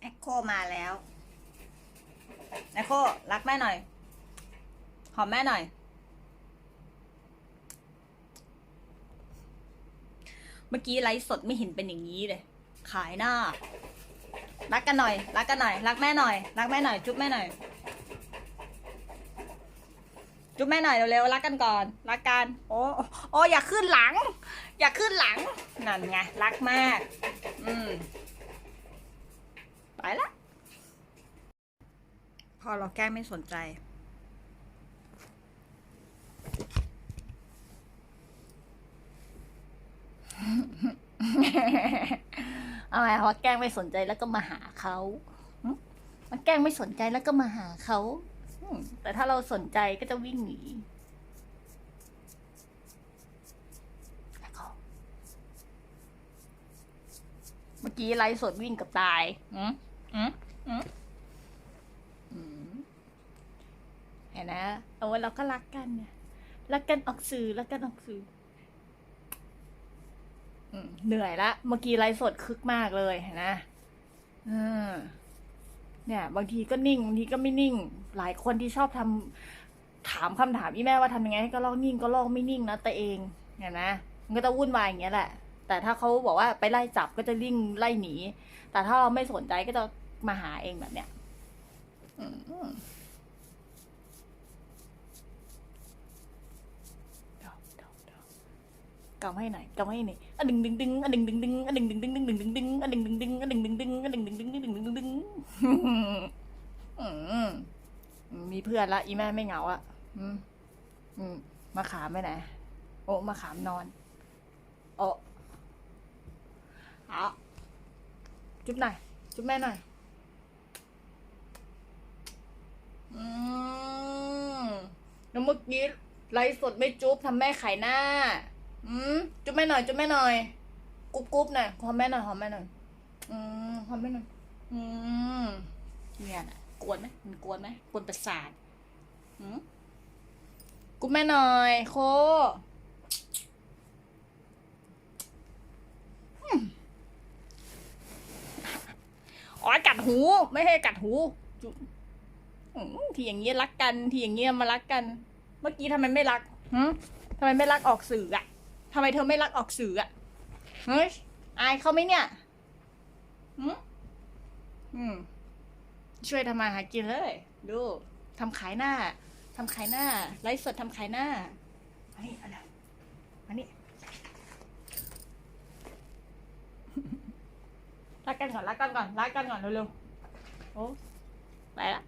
แอคโคมาแล้วแอคโครักแม่หน่อย หอมแม่หน่อย เมื่อกี้ไลฟ์สดไม่เห็นเป็นอย่างนี้เลย ขายหน้า รักกันหน่อย รักกันหน่อย รักแม่หน่อย รักแม่หน่อย จุ๊บแม่หน่อย จุ๊บแม่หน่อยเร็วๆ รักกันก่อน รักกัน โอ้ โอ้ อย่าขึ้นหลัง อย่าขึ้นหลัง นั่นไง รักมาก อืม ไปละ พ อเราแกล้งไม่สนใจ เอาไงพอแกล้งไม่สนใจแล้วก็มาหาเขามันแกล้งไม่สนใจแล้วก็มาหาเขาแต่ถ้าเราสนใจก็จะวิ่งหนีเมื่อกี้ไลฟ์สดวิ่งกับตาย อืมอืมอืมอืม เห็นะเอาไว้เราก็รักกันเนี่ยรักกันออกสื่อรักกันออกสื่อเหนื่อยละ เมื่อกี้ไลฟ์สดคึกมากเลยเห็นะเออเนี่ย บางทีก็นิ่งบางทีก็ไม่นิ่ง หลายคนที่ชอบทำถามคำถามอีแม่ว่าทำยังไงให้ก็ลอกนิ่งก็ลอกไม่นิ่งนะแต่เองเนี่ยนะมันก็จะวุ่นวายอย่างเงี้ยแหละ แต่ถ้าเขาบอกว่าไปไล่จับก็จะลิ่งไล่หนี แต่ถ้าเราไม่สนใจก็จะมาหาเองแบบเนี้ย อืม กำให้ไหนกำให้ไหนอันดึงดึงดึงอันดึงดึงดึงอันดึงดึงดึงดึงดึงดึงดึงอันดึงดึงดึงอันดึงดึงดึงอันดึงดึงดึงดึงดึงดึงดึงมีเพื่อนละอีแม่ไม่เหงาอะมาขามไมไหนโอ้มาขามนอน โอ้เอาจุ๊บหน่อยจุ๊บแม่หน่อยอืมแล้วเมื่อกี้ไลฟ์สดไม่จุ๊บทำแม่ไข่หน้า อืมจุ๊บแม่หน่อยจุ๊บแม่หน่อยกรุ๊บกรุ๊บหน่อยหอมแม่หน่อยหอมแม่หน่อยอืมหอมแม่หน่อยอืมเนี่ยนะกวนไหมมันกวนไหมกวนประสาทอืมกรุ๊บแม่หน่อยโคอ๋อกัดหู ไม่ให้กัดหูจุ๊บอืมทีอย่างเงี้ยรักกัน ทีอย่างเงี้ยมารักกัน เมื่อกี้ทำไมไม่รักหืมทำไมไม่รักออกสื่ออะ ทำไมเธอไม่รักออกสื่ออะเฮ้ยอายเขาไหมเนี่ยอืมอืม ช่วยทำมาหากินเลย ดูทำขายหน้าทำขายหน้าไลฟ์สดทำขายหน้าอันนี้อะไรอันนี้รักกันก่อนรักกันก่อนรักกันก่อนเร็วๆโอ้ไปละ